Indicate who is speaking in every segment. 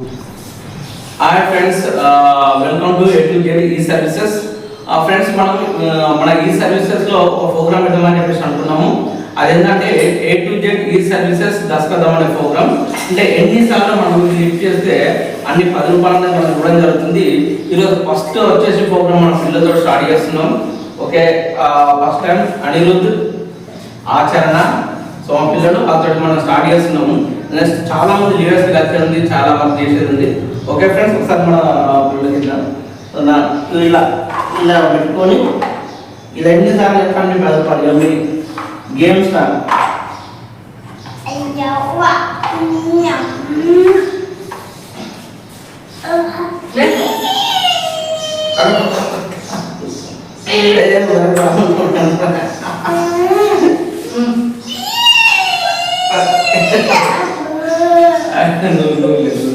Speaker 1: Hi friends welcome to A to E services friends మనం uh, మన e ఈ సర్వీసెస్లో ఒక ప్రోగ్రామ్ ఇద్దామని చెప్పేసి అనుకున్నాము. అదేంటంటే A to Z E services దశకథం అనే ప్రోగ్రామ్ అంటే ఎన్నిసార్లు మనం క్లిక్ చేస్తే అన్ని పది రూపాయల మనం ఇవ్వడం జరుగుతుంది. ఈరోజు ఫస్ట్ వచ్చేసి ప్రోగ్రామ్ మనం పిల్లలతో స్టార్ట్ చేస్తున్నాం. ఓకే ఫస్ట్ టైం అనిరుద్ధ్ ఆచరణ సో మా పిల్లలు అతడు మనం స్టార్ట్ చేస్తున్నాము. నెక్స్ట్ చాలా మంది లీడర్స్ కలిసి ఉంది చాలా వర్క్ చేసేది ఉంది. ఓకే ఫ్రెండ్స్ ఒకసారి మన నా- ఇలా ఇలా పెట్టుకొని ఇలా ఎన్నిసార్లు చెప్పండి పదపాలి ఇక మీ గేమ్ స్టార్ట్ నువ్వు నువ్వు లేదు,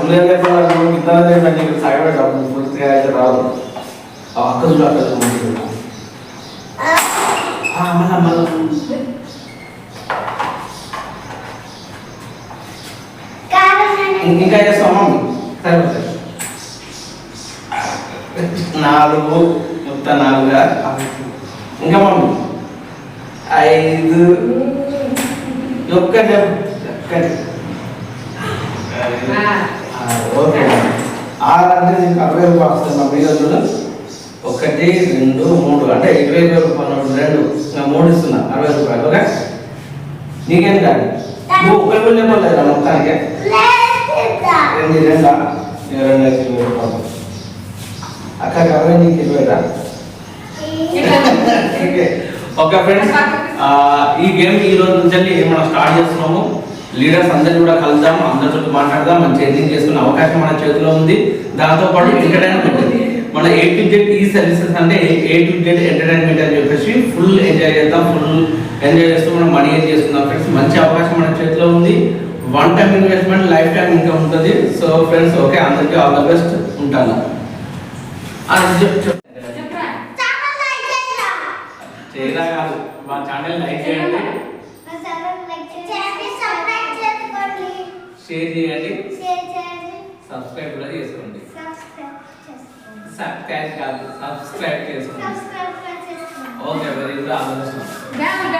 Speaker 1: నువ్వు చెప్పాలి నువ్వు నీకు సాగబెట్టాలి పూర్తిగా అయితే రాదు ఆ అక్క చూడు అక్క చూడు మళ్ళా మళ్ళా ఇంకా చేస్తామా నాలుగు మొత్తం నాలుగుగా ఇంకా మమ్మీ ఐదు. ఒక్కటి ఒక్కటి. ఆ, ఓకే. ఆరు అంటే నీకు అరవై రూపాయలు వస్తుంది ఒకటి రెండు మూడు. అంటే ఇరవై ఇరవై రూపాయలు రెండు మూడు ఇస్తున్నా అరవై రూపాయలు ఓకే? నీకేం కాదు? నువ్వు ఒకరి మొత్తానికి? రెండు రెండా? రెండు ఇరవై రూపాయలు అక్కడికి అరవై నీకు ఇరవై రా. ఓకే ఫ్రెండ్స్ ఈ గేమ్ ఈ రోజు నుంచి మనం స్టార్ట్ చేస్తున్నాము. లీడర్స్ అందరిని కూడా కలుద్దాం అందరితో మాట్లాడదాం మనం చేంజింగ్ చేసుకునే అవకాశం మన చేతిలో ఉంది. దాంతో పాటు ఎంటర్టైన్మెంట్ మన A to Z E services అంటే ఏ టు జెడ్ ఎంటర్టైన్మెంట్ అని చెప్పేసి ఫుల్ ఎంజాయ్ చేద్దాం ఫుల్ ఎంజాయ్ చేస్తూ మనం మనీ ఏం చేస్తున్నాం ఫ్రెండ్స్ మంచి అవకాశం మన చేతిలో ఉంది. One time investment life time ఇంకా ఉంటుంది. సో ఫ్రెండ్స్ ఓకే అందరికీ ఆల్ ద బెస్ట్ ఉంటాను. అది చెప్ చేయరా కాదు. మా ఛానల్ లైక్ చేయండి. షేర్ చేయండి. సబ్స్క్రైబ్ కూడా చేసుకోండి. సబ్స్క్రైబ్ కాదు సబ్స్క్రైబ్ చేసుకోండి. ఓకే వెరీ గుడ్ ఆలోచన